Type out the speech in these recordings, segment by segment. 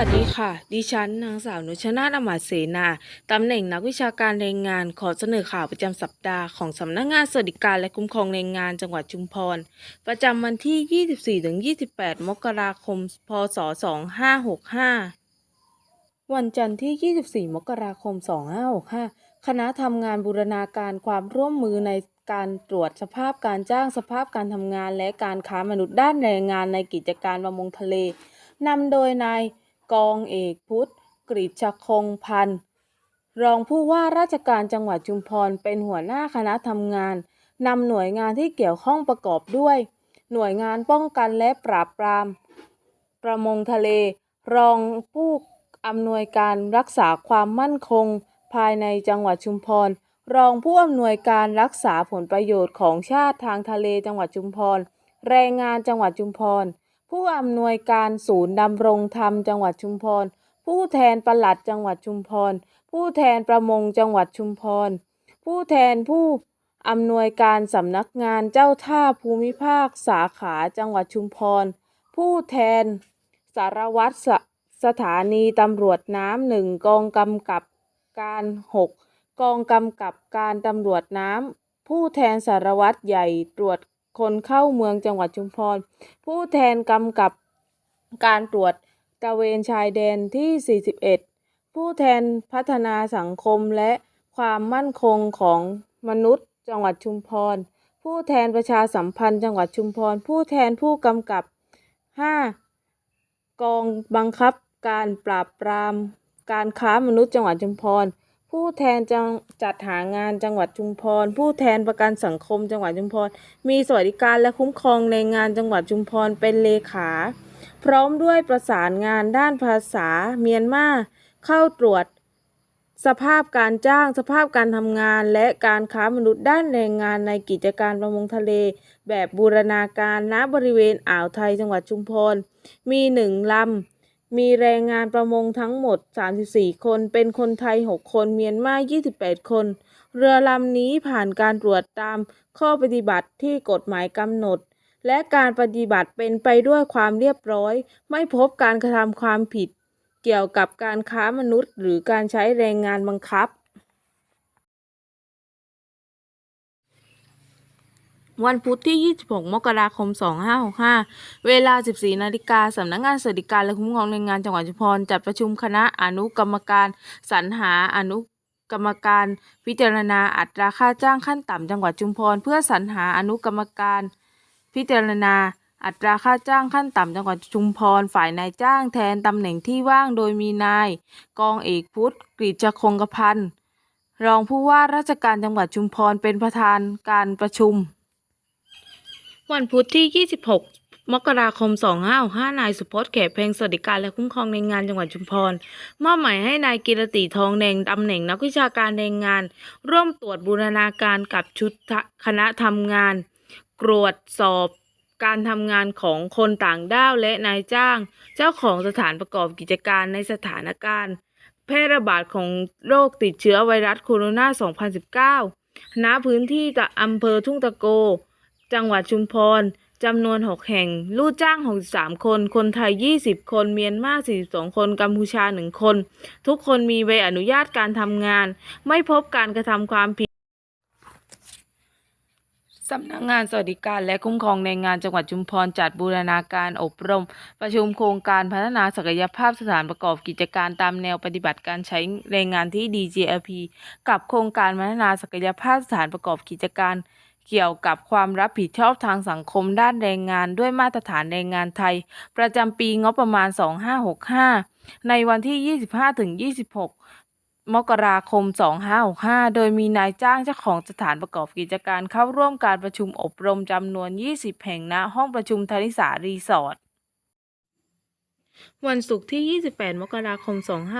วัสดีค่ะ ดิฉันนางสาวนุชนาถอมาเสนา ตำแหน่งนักวิชาการแรงงาน ขอเสนอข่าวประจำสัปดาห์ของสำนักงานสวัสดิการและคุ้มครองแรงงานจังหวัดชุมพร ประจำวันที่ 24-28 มกราคม พศ 2565 วันจันทร์ที่ 24 มกราคม 2565 คณะทำงานบูรณาการความร่วมมือในการตรวจสภาพการจ้างสภาพการทำงานและการค้ามนุษย์ด้านแรงงานในกิจการประมงทะเลนำโดยนาย กองเอกพุทธกฤษชคงพันธ์รองผู้ว่าราชการจังหวัดชุมพรเป็นหัวหน้าคณะทำงานนำหน่วยงานที่เกี่ยวข้องประกอบด้วย หน่วยงานป้องกันและปราบปราม ประมงทะเล รองผู้อำนวยการรักษาความมั่นคง ภายในจังหวัดชุมพร รองผู้อำนวยการรักษาผลประโยชน์ของชาติทางทะเลจังหวัดชุมพร แรงงานจังหวัดชุมพร ผู้อำนวยการศูนย์ดำรงธรรมจังหวัดชุมพร ผู้แทนปลัดจังหวัดชุมพร ผู้แทนประมงจังหวัดชุมพร ผู้แทนผู้อำนวยการสำนักงานเจ้าท่าภูมิภาคสาขาจังหวัดชุมพร ผู้แทนสารวัตรสสถานีตำรวจน้ำหนึ่งกองกำกับการหกกองกำกับการตำรวจน้ำผู้แทนสารวัตรใหญ่ตรวจ คนเข้าเมืองจังหวัดชุมพร ผู้แทนกำกับการตรวจตะเวนชายแดนที่ 41 ผู้แทนพัฒนาสังคมและความมั่นคงของมนุษย์จังหวัดชุมพร ผู้แทนประชาสัมพันธ์จังหวัดชุมพร ผู้แทนผู้กำกับ 5 กองบังคับการปราบปรามการค้ามนุษย์จังหวัดชุมพร ผู้แทนจังจัดหางานจังหวัดชุมพร ผู้แทนประกันสังคมจังหวัดชุมพร มีสวัสดิการและคุ้มครองแรงงานจังหวัดชุมพรเป็นเลขา พร้อมด้วยประสานงานด้านภาษาเมียนมาเข้าตรวจ สภาพการจ้าง สภาพการทำงาน และการค้ามนุษย์ด้านแรงงานในกิจการประมงทะเล แบบบูรณาการณบริเวณอ่าวไทยจังหวัดชุมพร มีหนึ่งลำ มีแรงงานประมงทั้งหมด 34 คน เป็นคนไทย 6 คน เมียนมา 28 คน เรือลำนี้ผ่านการตรวจตามข้อปฏิบัติที่กฎหมายกำหนด และการปฏิบัติเป็นไปด้วยความเรียบร้อย ไม่พบการกระทำความผิด เกี่ยวกับการค้ามนุษย์ หรือการใช้แรงงานบังคับ วันพุธที่ 26 มกราคม 2565 เวลา 14 นาฬิกา สำนักงานสวัสดิการและคุ้มครองแรงงานจังหวัดชุมพร จัดประชุมคณะอนุกรรมการสรรหาอนุกรรมการพิจารณาอัตราค่าจ้างขั้นต่ำจังหวัดชุมพร เพื่อสรรหาอนุกรรมการพิจารณาอัตราค่าจ้างขั้นต่ำจังหวัดชุมพรฝ่ายนายจ้างแทนตำแหน่งที่ว่างโดยมีนาย กองเอกพุทธกฤษคงกพันธ์รองผู้ว่าราชการจังหวัดชุมพรเป็นประธานการประชุม วันพุธที่ 26 มกราคม 2565นายสุพจน์แขกเพลงสวัสดิการและคุ้มครองแรงงานจังหวัดชุมพร มอบหมายให้นายกิรติทองแดงตำแหน่งนักวิชาการแรงงาน ร่วมตรวจบูรณาการกับชุดคณะทำงานตรวจสอบการทำงานของคนต่างด้าวและนายจ้าง เจ้าของสถานประกอบกิจการในสถานการณ์ แพร่ระบาดของโรคติดเชื้อไวรัสโคโรนา 2019 ณ พื้นที่อำเภอทุ่งตะโก จังหวัดชุมพรจำนวน 6 แห่ง ลูกจ้าง 63 คน คนไทย 20 คน เมียนมา 42 คน กัมพูชา 1 คน ทุกคนมีใบอนุญาตการทำงาน ไม่พบการกระทำความผิด สำนักงานสวัสดิการและคุ้มครองแรงงานจังหวัดชุมพรจัดบูรณาการอบรม ประชุมโครงการพัฒนาศักยภาพสถานประกอบกิจการตามแนวปฏิบัติการใช้แรงงานที่ DGLP กับโครงการพัฒนาศักยภาพสถานประกอบกิจการ เกี่ยวกับความรับผิดชอบทางสังคมด้านแรงงานด้วยมาตรฐานแรงงานไทย ประจำปีงบประมาณ 2565 ในวันที่ 25-26 มกราคม 2565 โดยมีนายจ้างเจ้าของสถานประกอบกิจการเข้าร่วมการประชุมอบรมจำนวน 20 แห่งณห้องประชุมธนิสารีสอร์ท วันศุกร์ที่ 28 มกราคม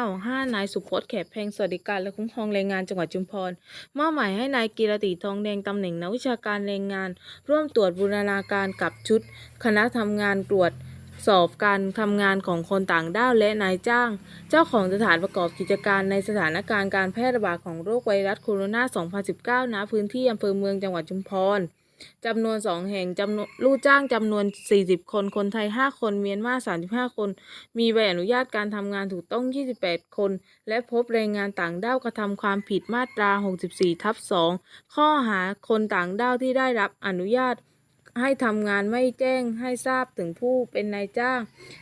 2565 นายสุพจน์แขกแพงสวัสดิการและคุ้มครองแรงงานจังหวัดชุมพรมอบหมายให้นายกีรติทองแดงตำแหน่งนักวิชาการแรงงาน ร่วมตรวจบูรณาการกับชุด คณะทำงานตรวจสอบการทำงานของคนต่างด้าวและนายจ้าง เจ้าของสถานประกอบกิจการในสถานการณ์การแพร่ระบาดของโรคไวรัสโคโรนา 2019 ณ พื้นที่อำเภอเมืองจังหวัดชุมพร จำนวน2แห่งจำนวนลูกจ้างจำนวน40คน คนไทย5คน เมียนมา35คน มีใบอนุญาตการทำงานถูกต้อง28คน และพบแรงงานต่างด้าวกระทำความผิดมาตรา64ทับ2ข้อหาคนต่างด้าวที่ได้รับอนุญาตให้ทำงานไม่แจ้งให้ทราบถึงผู้เป็นนายจ้าง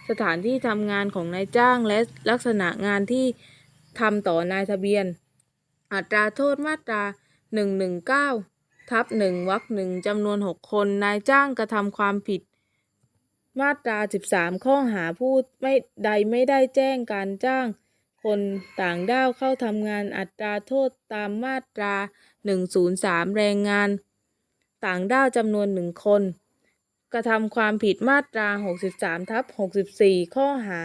สถานที่ทำงานของนายจ้างและลักษณะงานที่ทำต่อนายทะเบียน อัตราโทษมาตรา 119 ทับ1วรรคหนึ่งจำนวน6คนนายจ้างกระทำความผิด มาตรา13ข้อหาผู้ไม่ใดไม่ได้แจ้งการจ้างคนต่างด้าวเข้าทำงานอัตราโทษตามมาตรา 103 แรงงาน ต่างด้าวจำนวนหนึ่งคน กระทำความผิดมาตรา 63ทับ64 ข้อหา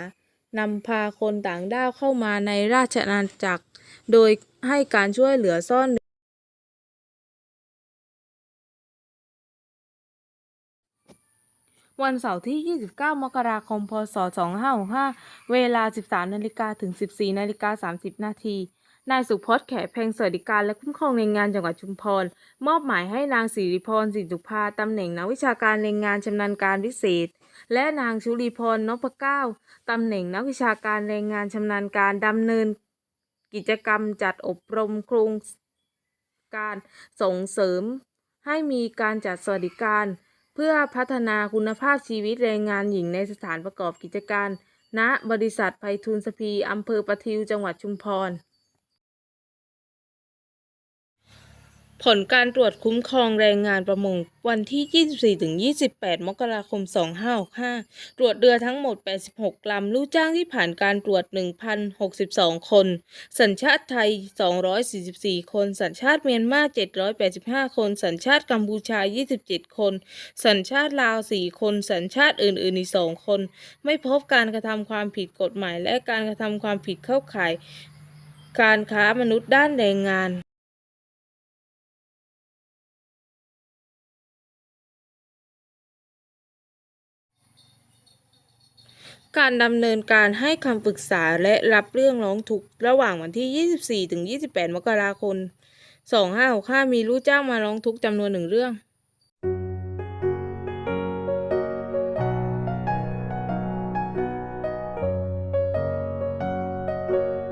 นำพาคนต่างด้าวเข้ามาในราชอาณาจักร โดยให้การช่วยเหลือซ่อน วันเสาร์ที่ 29 มกราคม พศ 2565 เวลา 13 นาฬิกาถึง 14 นาฬิกา 30 นาที นายสุพจน์แขเพงสวัสดิการและคุ้มครองแรงงานจังหวัดชุมพร มอบหมายให้นางสิริพรสินสุภาตำแหน่งนักวิชาการแรงงานชำนาญการพิเศษ และนางชุลีพรนพเก้าตำแหน่งนักวิชาการแรงงานชำนาญการดำเนิน กิจกรรมจัดอบรมโครงการส่งเสริมให้มีการจัดสวัสดิการ พื่อพัฒนาคุณภาพชีวิตแรงงานหญิงในสถานประกอบกิจการ ณ บริษัทไพฑูรย์สพีอำเภอประทิว จังหวัดชุมพร ผลการตรวจคุ้มครองแรงงานประมงวันที่ 24-28 มกราคม 2565 ตรวจเรือทั้งหมด 86 ลำ ลูกจ้างที่ผ่านการตรวจ 1,062 คน สัญชาติไทย 244 คน สัญชาติเมียนมา 785 คน สัญชาติกัมพูชา 27 คน สัญชาติลาว 4 คน สัญชาติอื่นๆ อีก 2 คน ไม่พบการกระทำความผิดกฎหมาย และการกระทำความผิดเข้าข่าย การค้ามนุษย์ด้านแรงงาน การดำเนินการให้คำปรึกษาและรับเรื่องร้องทุกข์ระหว่างวันที่ 24-28 มกราคม 2565 มีลูกจ้างมาร้องทุกข์จำนวนหนึ่งเรื่อง